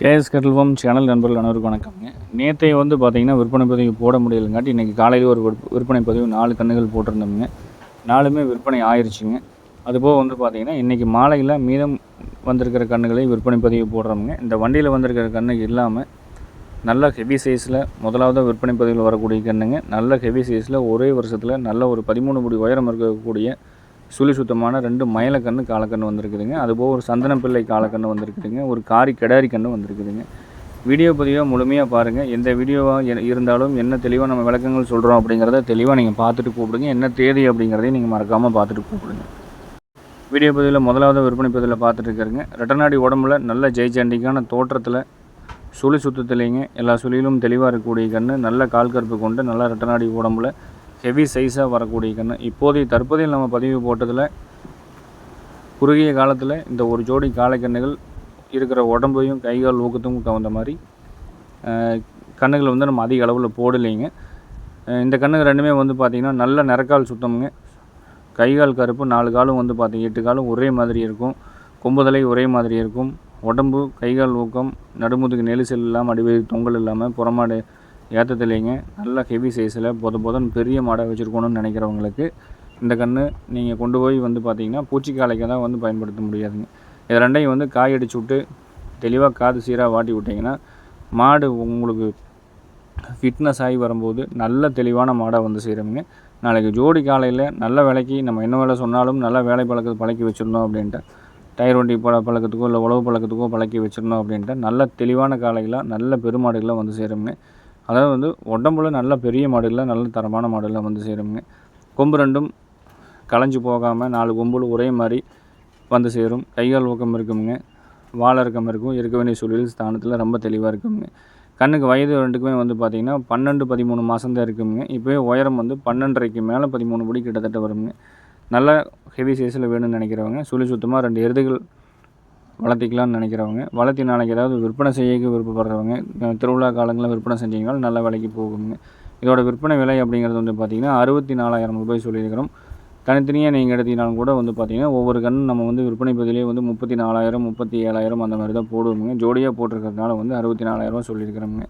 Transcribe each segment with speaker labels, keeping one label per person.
Speaker 1: KS கட்டல்வம் channel நண்பர்கள் அனைவருக்கும் வணக்கம்ங்க. நேற்றைய வந்து பார்த்தீங்கன்னா விற்பனை பதிவு போட முடியலங்காட்டி இன்றைக்கி காலையில் ஒரு விற்பனை பதிவு நாலு கன்றுகள் போட்டிருந்தோம்ங்க. நாலுமே விற்பனை ஆயிடுச்சுங்க அதுபோக வந்து பார்த்தீங்கன்னா இன்றைக்கி மாலையில் மீதம் வந்திருக்கிற கன்றுகளை விற்பனை பதிவு போடுறோமுங்க. இந்த வண்டியில் வந்திருக்கிற கன்று இல்லாமல் நல்ல ஹெவி சைஸில் முதலாவது விற்பனை பதிவில் வரக்கூடிய கன்றுங்க நல்ல ஹெவி சைஸில் ஒரே வருஷத்தில் நல்ல ஒரு பதிமூணு முடி உயரம் இருக்கக்கூடிய சுழி சுத்தமான ரெண்டு மயிலக்கன்று காலக்கன்று வந்திருக்குதுங்க. அதுபோக ஒரு சந்தனப்பிள்ளை காலக்கன்று வந்திருக்குதுங்க. ஒரு காரி கிடாரி கன்று வந்திருக்குதுங்க. வீடியோ பதிவாக முழுமையாக பாருங்கள் எந்த வீடியோவாக இருந்தாலும் என்ன தெளிவாக நம்ம விளக்கங்கள் சொல்கிறோம் அப்படிங்கிறத தெளிவாக நீங்கள் பார்த்துட்டு கூப்பிடுங்க. என்ன தேதி அப்படிங்கிறதையும் நீங்கள் மறக்காமல் பார்த்துட்டு கூப்பிடுங்க. வீடியோ பதிவில் முதலாவது விற்பனை பதிவில் பார்த்துட்டு ரெட்டநாடி உடம்புல நல்ல ஜெய்சண்டிக்கான தோற்றத்தில் சுழி சுத்தத்துலேங்க எல்லா சுழியிலும் தெளிவாக இருக்கக்கூடிய கன்று நல்ல கால் கருப்பு கொண்டு நல்ல ரெட்டநாடி உடம்புல ஹெவி சைஸாக வரக்கூடிய கன்று இப்போதைய தற்போதையில் நம்ம பதிவு போட்டதில் குறுகிய காலத்தில் இந்த ஒரு ஜோடி காளைக்கண்ணுகள் இருக்கிற உடம்பையும் கைகால் ஊக்கத்துக்கும் தகுந்த மாதிரி கண்ணுகளை கன்றுகளை வந்து நம்ம அதிக அளவில் போடலைங்க. இந்த கன்றுங்க ரெண்டுமே வந்து பார்த்திங்கன்னா நல்ல நிறக்கால் சுத்தமுங்க. கைகால் கருப்பு நாலு காலும் வந்து பார்த்திங்க எட்டு காலும் ஒரே மாதிரி இருக்கும். கொம்புதலை ஒரே மாதிரி இருக்கும். உடம்பு கைகால் ஊக்கம் நடுமுதுகு நெலிசல் இல்லாமல் அடிவயிறு தொங்கல் இல்லாமல் புறமாடு ஏற்றத்துலேங்க நல்ல ஹெவி சைஸில் பொத பொதன் பெரிய மாடை வச்சுருக்கணும்னு நினைக்கிறவங்களுக்கு இந்த கன்று நீங்கள் கொண்டு போய் வந்து பார்த்தீங்கன்னா பூச்சிக்காலைக்கு தான் வந்து பயன்படுத்த முடியாதுங்க. இது ரெண்டையும் வந்து காய் அடிச்சு விட்டு தெளிவாக காது சீராக வாட்டி விட்டிங்கன்னா மாடு உங்களுக்கு ஃபிட்னஸ் ஆகி வரும்போது நல்ல தெளிவான மாடாக வந்து சேருங்க நாளைக்கு ஜோடி காலையில் நல்ல விலைக்கு நம்ம என்ன வேலை சொன்னாலும் நல்ல வேலை பழக்கத்து பழக்கி வச்சுருந்தோம் அப்படின்ட்டு டயர் வண்டி பழ பழக்கத்துக்கோ இல்லை உழவு பழக்கத்துக்கோ பழக்கி வச்சுருந்தோம் அப்படின்ட்டு நல்ல தெளிவான காலைகளாக நல்ல பெருமாடுகளாக வந்து சேருங்க அதாவது வந்து உடம்புல நல்ல பெரிய மாடலில் நல்ல தரமான மாடுகளாக வந்து சேருங்க. கொம்பு ரெண்டும் களைஞ்சு போகாமல் நாலு கொம்புல ஒரே மாதிரி வந்து சேரும். கைகால் ஊக்கம் இருக்குங்க. வாழறக்கம் இருக்கும். இருக்க வேண்டிய சூழல் ஸ்தானத்தில் ரொம்ப தெளிவாக இருக்குங்க. கண்ணுக்கு வயது ரெண்டுக்குமே வந்து பார்த்திங்கன்னா பன்னெண்டு பதிமூணு மாதம் தான் இருக்குங்க. இப்போயே உயரம் வந்து பன்னெண்டரைக்கு மேலே பதிமூணு படி கிட்டத்தட்ட வருங்க. நல்ல ஹெவி சைஸில் வேணும்னு நினைக்கிறவங்க சுழி சுத்தமாக ரெண்டு எருதுகள் வளர்த்திக்கலாம்னு நினைக்கிறவங்க வளர்த்தி நாளைக்கு ஏதாவது விற்பனை செய்ய விருப்பப்படுறவங்க திருவிழா காலங்களில் விற்பனை செஞ்சீங்கன்னா நல்ல விலைக்கு போகுங்க. இதோட விற்பனை விலை அப்படிங்கிறது வந்து பார்த்திங்கன்னா அறுபத்தி நாலாயிரம் ரூபாய் சொல்லியிருக்கிறோம். தனித்தனியாக நீங்கள் எடுத்தீங்கனாலும் கூட வந்து பார்த்திங்கன்னா ஒவ்வொரு கண்ணும் நம்ம வந்து விற்பனை பதிலே வந்து முப்பத்தி நாலாயிரம் முப்பத்தி ஏழாயிரம் அந்த மாதிரி தான் போடுவோங்க ஜோடியாக போட்டிருக்கிறதுனால வந்து அறுபத்தி நாலாயிரரூவா சொல்லியிருக்கிறோங்க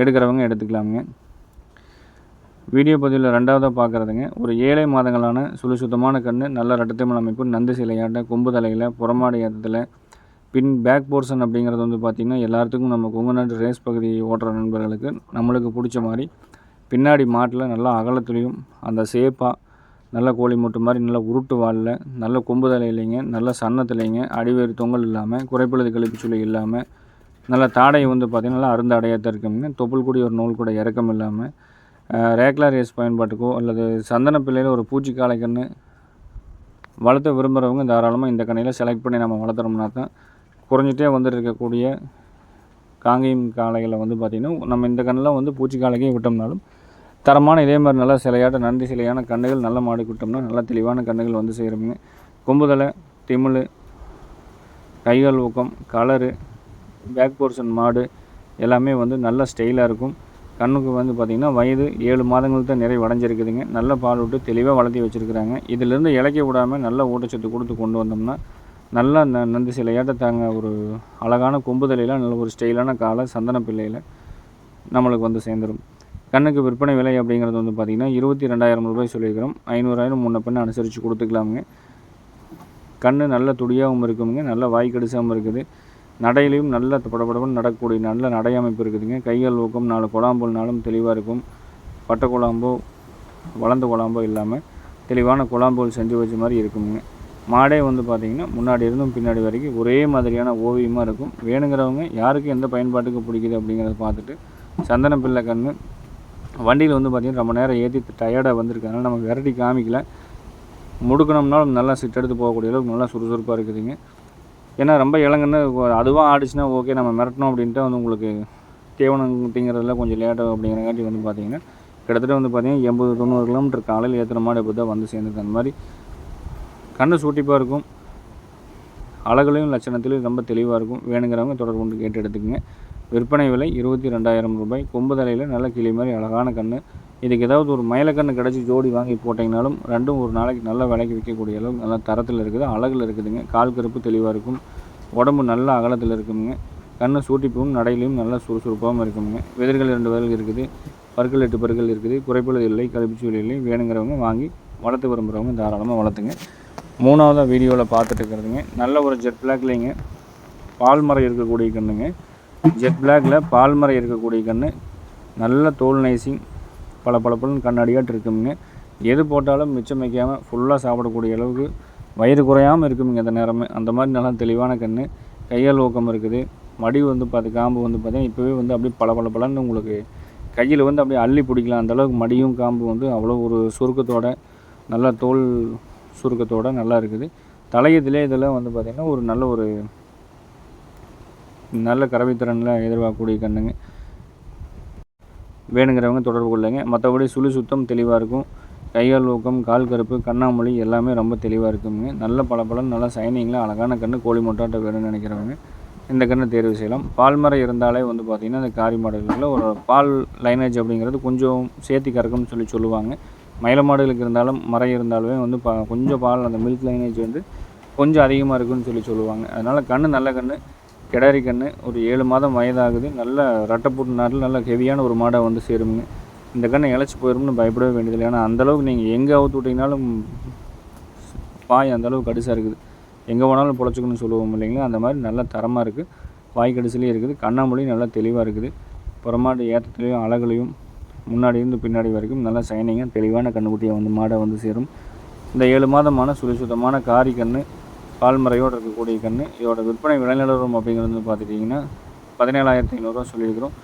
Speaker 1: எடுக்கிறவங்க எடுத்துக்கலாமுங்க. வீடியோ பதிவில் ரெண்டாவதாக பார்க்குறதுங்க ஒரு ஏழை மாதங்களான சுழு சுத்தமான கன்று நல்ல ரட்டத்தமிழ் அமைப்பு நந்து சிலையாட்ட கொம்பு தலையில் புறமாடு ஏற்றத்தில் பின் பேக் போர்ஷன் அப்படிங்கிறது வந்து பார்த்திங்கன்னா எல்லாத்துக்கும் நம்ம கொங்குநாட்டு ரேஸ் பகுதி ஓட்டுற நண்பர்களுக்கு நம்மளுக்கு பிடிச்ச மாதிரி பின்னாடி மாட்டில் நல்லா அகலத்துலேயும் அந்த சேப்பாக நல்ல கோழி மூட்டு மாதிரி நல்ல உருட்டு வாழல நல்ல கொம்பு தலையிலைங்க நல்ல சன்னத்துலைங்க அடிவேறு தொங்கல் இல்லாமல் குறைப்பழுது கழிப்பு சுழி இல்லாமல் நல்ல தாடை வந்து பார்த்திங்கன்னா நல்லா அருந்த அடையாத்தான் இருக்குங்க தொப்புள் கூடி ஒரு நூல் கூட இறக்கம் இல்லாமல் ரேக்லா ரேஸ் பயன்பாட்டுக்கோ அல்லது சந்தன பிள்ளையில் ஒரு பூச்சி கன்று வளர்த்த விரும்புகிறவங்க தாராளமாக இந்த கண்ணையில் செலக்ட் பண்ணி நம்ம வளர்த்துறோம்னா தான் குறைஞ்சிட்டே வந்துட்டு இருக்கக்கூடிய காங்கேயம் காளைகளை வந்து பார்த்திங்கன்னா நம்ம இந்த கண்ணில் வந்து பூச்சி காளைக்கே விட்டோம்னாலும் தரமான இதே மாதிரி நல்லா சிலையாட்ட நன்றி சிலையான கண்ணுகள் நல்ல மாடு விட்டோம்னா நல்ல தெளிவான கண்ணுகள் வந்து சேருங்க கொம்புதலை திமிழ் கைகள் ஊக்கம் கலரு பேக் போர்ஷன் மாடு எல்லாமே வந்து நல்ல ஸ்டைலாக இருக்கும். கண்ணுக்கு வந்து பார்த்திங்கன்னா வயது ஏழு மாதங்கள் தான் நிறைய வடைஞ்சிருக்குதுங்க நல்ல பால் விட்டு தெளிவாக வளர்த்தி வச்சுருக்குறாங்க. இதிலேருந்து இலக்க விடாமல் நல்ல ஊட்டச்சத்து கொடுத்து கொண்டு வந்தோம்னா நல்லா ந நந்தி சிலையாட்ட தாங்க ஒரு அழகான கொம்புதலையில் நல்ல ஒரு ஸ்டைலான காலை சந்தன பிள்ளையில் நம்மளுக்கு வந்து சேர்ந்துடும் கண்ணுக்கு விற்பனை விலை அப்படிங்கிறது வந்து பார்த்திங்கன்னா இருபத்தி ரெண்டாயிரம் ரூபாய் சொல்லியிருக்கிறோம். ஐநூறாயிரம் முன்ன பின்ன அனுசரித்து கொடுத்துக்கலாமுங்க. கண் நல்ல துடியாகவும் இருக்குமுங்க. நல்ல வாய் கடிசாகவும் இருக்குது. நடையிலையும் நல்ல படபடப்புன்னு நடக்கக்கூடிய நல்ல நடை அமைப்பு இருக்குதுங்க. கைகள் ஊக்கம் நாலு குழாம்புனாலும் தெளிவாக இருக்கும். பட்டை குழாம்போ வளர்ந்த குழாம்போ இல்லாமல் தெளிவான குழாம்போல் செஞ்சு வச்ச மாதிரி இருக்குமுங்க. மாடே வந்து பார்த்திங்கன்னா முன்னாடி இருந்தும் பின்னாடி வரைக்கும் ஒரே மாதிரியான ஓவியமாக இருக்கும். வேணுங்கிறவங்க யாருக்கு எந்த பயன்பாட்டுக்கு பிடிக்குது அப்படிங்கிறத பார்த்துட்டு சந்தன பிள்ளை கன்று வண்டியில் வந்து பார்த்திங்கன்னா ரொம்ப நேரம் ஏற்றி டயர்டாக வந்திருக்கனால நம்ம விரட்டி காமிக்கல. முடுக்கணும்னாலும் நல்லா சிட் எடுத்து போகக்கூடிய அளவுக்கு நல்லா சுறுசுறுப்பாக இருக்குதுங்க. ஏன்னா ரொம்ப இளங்கன்னு அதுவாக ஆடிச்சுன்னா ஓகே நம்ம மிரட்டணும் அப்படின்ட்டு வந்து உங்களுக்கு தீவனம் திங்கிறதுல கொஞ்சம் லேட்டாகும் அப்படிங்கிறங்காட்டி வந்து பார்த்திங்கன்னா கிட்டத்தட்ட வந்து பார்த்திங்கன்னா எண்பது தொண்ணூறு கிலோமீட்டர் காலையில் ஏற்றுற மாடு இப்போ தான் வந்து சேர்ந்துருக்கு. அந்த மாதிரி கண்ணு சூட்டிப்பாக இருக்கும். அழகுலையும் லட்சணத்திலையும் ரொம்ப தெளிவாக இருக்கும். வேணுங்கிறவங்க தொடர்பு கொண்டு கேட்டு எடுத்துக்கோங்க. விற்பனை விலை இருபத்தி ரெண்டாயிரம் ரூபாய். கொம்பு தலையில் நல்ல கிளி மாதிரி அழகான கன்று இதுக்கு ஏதாவது ஒரு மயிலக்கன்று கிடச்சி ஜோடி வாங்கி போட்டிங்கனாலும் ரெண்டும் ஒரு நாளைக்கு நல்ல விலைக்கு விற்கக்கூடிய அளவு நல்ல தரத்தில் இருக்குது. அழகில் இருக்குதுங்க. கால் கருப்பு தெளிவாக இருக்கும். உடம்பு நல்ல அகலத்தில் இருக்குங்க. கண்ணு சூட்டிப்பும் நடையிலையும் நல்லா சுறுசுறுப்பாகவும் இருக்குங்க. விதர்கள் ரெண்டு விதர்கள் இருக்குது. பற்கள் எட்டு பற்கள் இருக்குது. குறைப்புள்ளது இல்லை கழிப்புச்சூழல் இல்லை வேணுங்கிறவங்க வாங்கி வளர்த்து விரும்புகிறவங்க தாராளமாக வளர்த்துங்க. மூணாவதாக வீடியோவில் பார்த்துட்டு இருக்கிறதுங்க நல்ல ஒரு ஜெட் பிளாக்லேங்க பால் மரம் இருக்கக்கூடிய கண்ணுங்க. ஜெட் பிளாக்ல பால் மரம் இருக்கக்கூடிய கன்று நல்ல தோல் நைசிங் பல பல பலன் கண்ணாடியாட்டு இருக்குங்க. எது போட்டாலும் மிச்சம் வைக்காமல் ஃபுல்லாக சாப்பிடக்கூடிய அளவுக்கு வயிறு குறையாமல் இருக்குமுங்க இந்த நேரமே. அந்த மாதிரி நல்லா தெளிவான கன்று கையால் ஊக்கம் இருக்குது. மடி வந்து பார்த்து காம்பு வந்து பார்த்தீங்கன்னா இப்போவே வந்து அப்படியே பல பல பலன்னு உங்களுக்கு கையில் வந்து அப்படியே அள்ளி பிடிக்கலாம். அந்தளவுக்கு மடியும் காம்பு வந்து அவ்வளோ ஒரு சுருக்கத்தோட நல்லா தோல் சுருக்கத்தோட நல்லா இருக்குது. தலையத்திலே இதெல்லாம் வந்து பார்த்திங்கன்னா ஒரு நல்ல ஒரு நல்ல கறவைத்திறனில் எதிர்பார்க்கக்கூடிய கண்ணுங்க. வேணுங்கிறவங்க தொடர்பு கொள்ளுங்க. மற்றபடி சுழி சுத்தம் தெளிவாக இருக்கும். கையால் ஊக்கம் கால் கருப்பு கண்ணாமொழி எல்லாமே ரொம்ப தெளிவாக இருக்குங்க. நல்ல பளபளன்னு நல்லா சைனிங்கில் அழகான கன்று கோழி மொட்டாட்ட வேணும்னு நினைக்கிறவங்க இந்த கன்று தேர்வு செய்யலாம். பால் மரம் இருந்தாலே வந்து பார்த்திங்கன்னா இந்த காரி மாடுகளில் ஒரு பால் லைனேஜ் அப்படிங்கிறது கொஞ்சம் சேர்த்தி கறக்கும்னு சொல்லி சொல்லுவாங்க. மயில மாடுகளுக்கு இருந்தாலும் மரம் இருந்தாலுமே வந்து பா கொஞ்சம் பால் அந்த மில்க் லைனேஜ் வந்து கொஞ்சம் அதிகமாக இருக்குன்னு சொல்லி சொல்லுவாங்க. அதனால் கன்று நல்ல கன்று கிடாரி கன்று ஒரு ஏழு மாதம் வயதாகுது நல்ல ரட்டைப்பூட்டு நாட்டில் நல்ல ஹெவியான ஒரு மாடை வந்து சேருமுங்க இந்த கண்ணை இழைச்சி போயிரும்னு பயப்படவே வேண்டியதில்லை. ஏன்னா அந்தளவுக்கு நீங்கள் எங்கே அவுத்து விட்டிங்கனாலும் பாய் அந்தளவுக்கு கடுசாக இருக்குது. எங்கே போனாலும் பொழைச்சிக்கணும்னு சொல்லுவோம் இல்லைங்களா? அந்த மாதிரி நல்ல தரமாக இருக்குது வாய் கடிசிலையும் இருக்குது. கண்ணாமொழியும் நல்லா தெளிவாக இருக்குது. புறமாடு ஏற்றத்துலேயும் அழகுலையும் முன்னாடி இருந்து பின்னாடி வரைக்கும் நல்லா சைனிங்காக தெளிவான கண்ணுக்குட்டியை வந்து மாடை வந்து சேரும். இந்த ஏழு மாதமான சுரிசுத்தமான காரி கன்று பால்மறையோடு இருக்கக்கூடிய கன்று இதோட விற்பனை விலைநிலவரம் அப்படிங்கிறது வந்து பார்த்துட்டிங்கன்னா பதினேழாயிரத்தி ஐநூறுரூவா சொல்லியிருக்கிறோம்.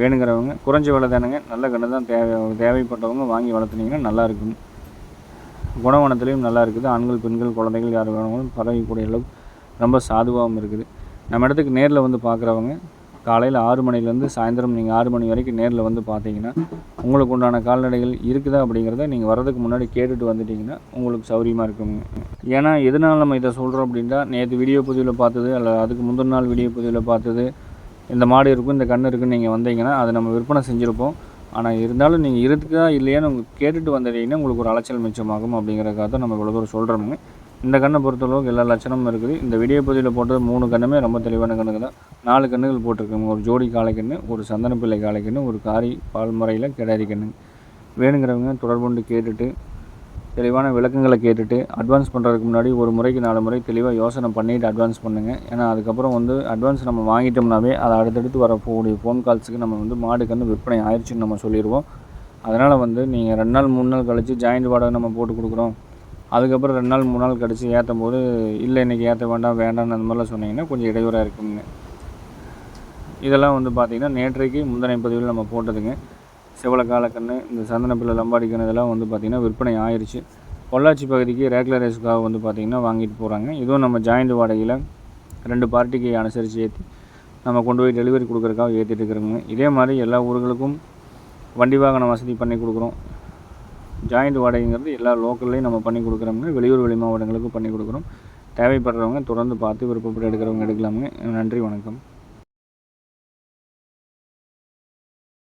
Speaker 1: வேணுங்கிறவங்க குறைஞ்ச விலை தானுங்க. நல்ல கன்று தான் தேவை தேவைப்பட்டவங்க வாங்கி வளர்த்துனீங்கன்னா நல்லா இருக்கும். குணவனத்துலேயும் நல்லா இருக்குது. ஆண்கள் பெண்கள் குழந்தைகள் யார் வேணாலும் பரவிக்கூடிய அளவுக்கு ரொம்ப சாதுவாகவும் இருக்குது. நம்ம இடத்துக்கு நேரில் வந்து பார்க்குறவங்க காலையில் ஆறு மணிலேருந்து சாயந்தரம் நீங்கள் ஆறு மணி வரைக்கும் நேரில் வந்து பார்த்தீங்கன்னா உங்களுக்கு உண்டான கால்நடைகள் இருக்குதா அப்படிங்கிறத நீங்கள் வரதுக்கு முன்னாடி கேட்டுட்டு வந்துட்டிங்கன்னா உங்களுக்கு சௌரியமாக இருக்குங்க ஏன்னா எதனால் நம்ம இதை சொல்கிறோம் அப்படின்னா நேற்று வீடியோ பதிவில் பார்த்தது அல்ல அதுக்கு முந்தின நாள் வீடியோ பதிவில் பார்த்தது இந்த மாடு இருக்கும் இந்த கன்று இருக்குன்னு நீங்கள் வந்தீங்கன்னா அதை நம்ம விற்பனை செஞ்சுருப்போம். ஆனால் இருந்தாலும் நீங்கள் இருக்குதா இல்லையான்னு உங்களுக்கு கேட்டுட்டு வந்துட்டீங்கன்னா உங்களுக்கு ஒரு அலைச்சல் மிச்சமாகும் அப்படிங்கிறக்காக தான் நம்ம இவ்வளோ தூரம் சொல்கிறோமுங்க இந்த கண்ணை பொறுத்தளவுக்கு எல்லா லட்சணமும் இருக்குது. இந்த விடிய பகுதியில் போட்டது மூணு கண்ணுமே ரொம்ப தெளிவான கண்ணுக்கு தான். நாலு கண்ணுகள் போட்டிருக்கோங்க. ஒரு ஜோடி காலைக்கண்ணு ஒரு சந்தனப்பிள்ளை காலைக்கண்ணு ஒரு காரி பால் முறையில் கிடாரி கண்ணு. வேணுங்கிறவங்க தொடர்புண்டு கேட்டுட்டு தெளிவான விளக்கங்களை கேட்டுட்டு அட்வான்ஸ் பண்ணுறதுக்கு முன்னாடி ஒரு முறைக்கு நாலு முறை தெளிவாக யோசனை பண்ணிவிட்டு அட்வான்ஸ் பண்ணுங்கள் ஏன்னா அதுக்கப்புறம் வந்து அட்வான்ஸ் நம்ம வாங்கிட்டோம்னாவே அதை அடுத்தடுத்து வரக்கூடிய ஃபோன் கால்ஸுக்கு நம்ம வந்து மாடுக்கு வந்து விற்பனை ஆயிடுச்சுன்னு நம்ம சொல்லிடுவோம். அதனால் வந்து நீங்கள் ரெண்டு நாள் மூணு நாள் கழித்து ஜாயிண்ட் வாடகை நம்ம போட்டு கொடுக்குறோம். அதுக்கப்புறம் ரெண்டு நாள் மூணு நாள் கழித்து ஏற்றும் போது இல்லை இன்றைக்கி ஏற்ற வேண்டாம் வேண்டாம்னு அந்த மாதிரிலாம் சொன்னீங்கன்னா கொஞ்சம் இடையூறாக இருக்குங்க இதெல்லாம் வந்து பார்த்திங்கன்னா நேற்றைக்கு முந்தனை பதிவில் நம்ம போட்டதுங்க. செவலக்காலக்கன்று இந்த சந்தனப்பிள்ளை லம்பாடி கன்று இதெல்லாம் வந்து பார்த்திங்கன்னா விற்பனை ஆயிடுச்சு பொள்ளாச்சி பகுதிக்கு ரேகுலர் வந்து பார்த்திங்கன்னா வாங்கிட்டு போகிறாங்க இதுவும் நம்ம ஜாயிண்ட் வாடகையில் ரெண்டு பார்ட்டிக்கு அனுசரித்து ஏற்றி நம்ம கொண்டு போய் டெலிவரி கொடுக்குறக்காக ஏற்றிட்டு இருக்கிறோங்க. இதே மாதிரி எல்லா ஊர்களுக்கும் வண்டி வாகன வசதி பண்ணி கொடுக்குறோம். ஜாயிண்ட் வாடகைங்கிறது எல்லா லோக்கல்லையும் நம்ம பண்ணி கொடுக்குறோங்க வெளியூர் வெளி மாவட்டங்களுக்கும் பண்ணி கொடுக்குறோம். தேவைப்படுறவங்க தொடர்ந்து பார்த்து விருப்பப்பட்டு எடுக்கிறவங்க எடுக்கலாமுங்க. நன்றி வணக்கம்.